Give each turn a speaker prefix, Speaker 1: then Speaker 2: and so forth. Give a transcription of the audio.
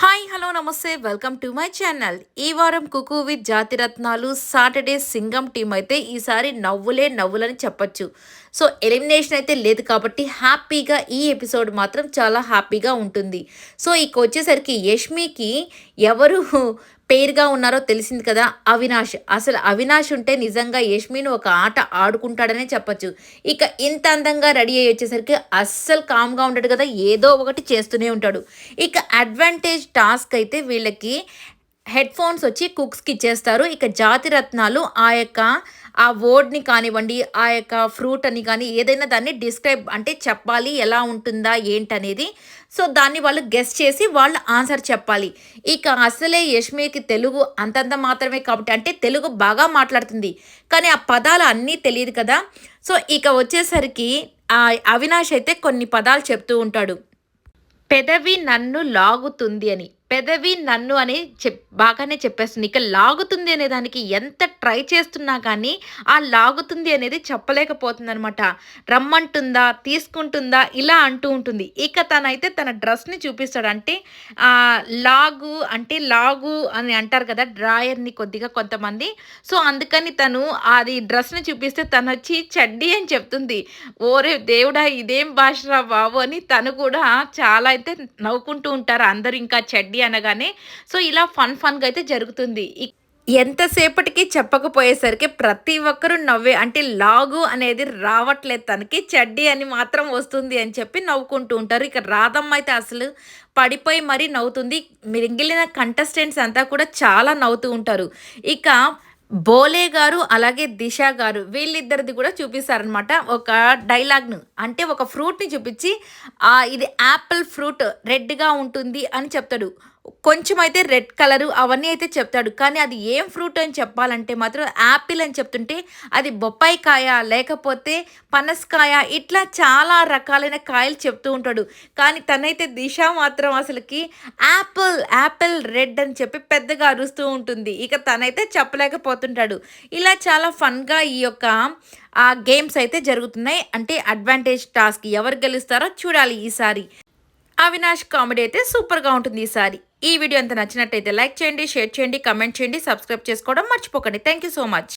Speaker 1: Hi hello నమస్తే. Welcome to my channel. ఈ వారం cooku with Jathiratnalu Saturday Singam team అయితే ఈసారి నవ్వులే నవ్వులని చెప్పొచ్చు. సో ఎలిమినేషన్ అయితే లేదు కాబట్టి హ్యాపీగా ఈ ఎపిసోడ్ మాత్రం చాలా హ్యాపీగా ఉంటుంది. సో ఇక వచ్చేసరికి యష్మికి ఎవరు పేరుగా ఉన్నారో తెలిసింది కదా అవినాష్. అసలు అవినాష్ ఉంటే నిజంగా యష్మిన్ ఒక ఆట ఆడుకుంటాడనే చెప్పొచ్చు. ఇక ఇంత అందంగా రెడీ అయ్యి వచ్చేసరికి అస్సలు కామ్గా ఉంటాడు కదా ఏదో ఒకటి చేస్తూనే ఉంటాడు. ఇక అడ్వాంటేజ్ టాస్క్ అయితే వీళ్ళకి హెడ్ ఫోన్స్ వచ్చి కుక్స్కి ఇచ్చేస్తారు. ఇక జాతి రత్నాలు ఆ యొక్క ఆ వర్డ్ని కానివ్వండి ఆ యొక్క ఫ్రూట్ అని కానీ ఏదైనా దాన్ని డిస్క్రైబ్ అంటే చెప్పాలి ఎలా ఉంటుందా ఏంటనేది. సో దాన్ని వాళ్ళు గెస్ట్ చేసి వాళ్ళు ఆన్సర్ చెప్పాలి. ఇక అసలే యష్మికి తెలుగు అంతంత మాత్రమే కాబట్టి అంటే తెలుగు బాగా మాట్లాడుతుంది. కానీ ఆ పదాలు అన్నీ తెలియదు కదా. సో ఇక వచ్చేసరికి అవినాష్ అయితే కొన్ని పదాలు చెప్తూ ఉంటాడు. పెదవి నన్ను లాగుతుంది అని. పెదవి నన్ను అని చెప్ బాగానే చెప్పేస్తుంది. ఇక లాగుతుంది అనే దానికి ఎంత ట్రై చేస్తున్నా కానీ ఆ లాగుతుంది అనేది చెప్పలేకపోతుంది అనమాట రమ్మంటుందా తీసుకుంటుందా ఇలా అంటూ ఉంటుంది. ఇక తనైతే తన డ్రెస్ని చూపిస్తాడు. అంటే లాగు అంటే లాగు అని అంటారు కదా డ్రాయర్ని కొద్దిగా కొంతమంది. సో అందుకని తను అది డ్రెస్ని చూపిస్తే తను వచ్చి చెడ్డీ అని చెప్తుంది. ఓరే దేవుడా ఇదేం భాష రా బాబు అని తను కూడా చాలా అయితే నవ్వుకుంటూ ఉంటారు. అందరూ ఇంకా చెడ్డీ అనగానే సో ఇలా ఫన్ ఫన్గా అయితే జరుగుతుంది. ఎంతసేపటికి చెప్పకపోయేసరికి ప్రతి ఒక్కరూ నవ్వే అంటే లాగు అనేది రావట్లేదు తనకి చెడ్డి అని మాత్రం వస్తుంది అని చెప్పి నవ్వుకుంటూ ఉంటారు. ఇక రాధమ్మ అయితే అసలు పడిపోయి మరీ నవ్వుతుంది. మిగిలిన కంటెస్టెంట్స్ అంతా కూడా చాలా నవ్వుతూ ఉంటారు. ఇక బోలే గారు అలాగే దిశ గారు వీళ్ళిద్దరిది కూడా చూపిస్తారనమాట ఒక డైలాగ్ను అంటే ఒక ఫ్రూట్ని చూపించి ఇది యాపిల్ ఫ్రూట్ రెడ్గా ఉంటుంది అని చెప్తాడు. కొంచెం అయితే రెడ్ కలరు అవన్నీ అయితే చెప్తాడు. కానీ అది ఏం ఫ్రూట్ అని చెప్పాలంటే మాత్రం యాపిల్ అని చెప్తుంటే అది బొప్పాయి కాయ లేకపోతే పనసకాయ ఇట్లా చాలా రకాలైన కాయలు చెప్తూ ఉంటాడు. కానీ తనైతే దిశ మాత్రం అసలుకి యాపిల్ యాపిల్ రెడ్ అని చెప్పి పెద్దగా అరుస్తూ ఉంటుంది. ఇక తనైతే చెప్పలేకపోతుంటాడు. ఇలా చాలా ఫన్గా ఈ యొక్క ఆ గేమ్స్ అయితే జరుగుతున్నాయి. అంటే అడ్వాంటేజ్ టాస్క్ ఎవరు గెలుస్తారో చూడాలి ఈసారి. అవినాష్ కామెడీ అయితే సూపర్గా ఉంటుంది ఈసారి ఈ వీడియో అంత నచ్చినట్టయితే లైక్ చేయండి షేర్ చేయండి కమెంట్ చేయండి సబ్స్క్రైబ్ చేసుకోవడం మర్చిపోకండి. Thank so much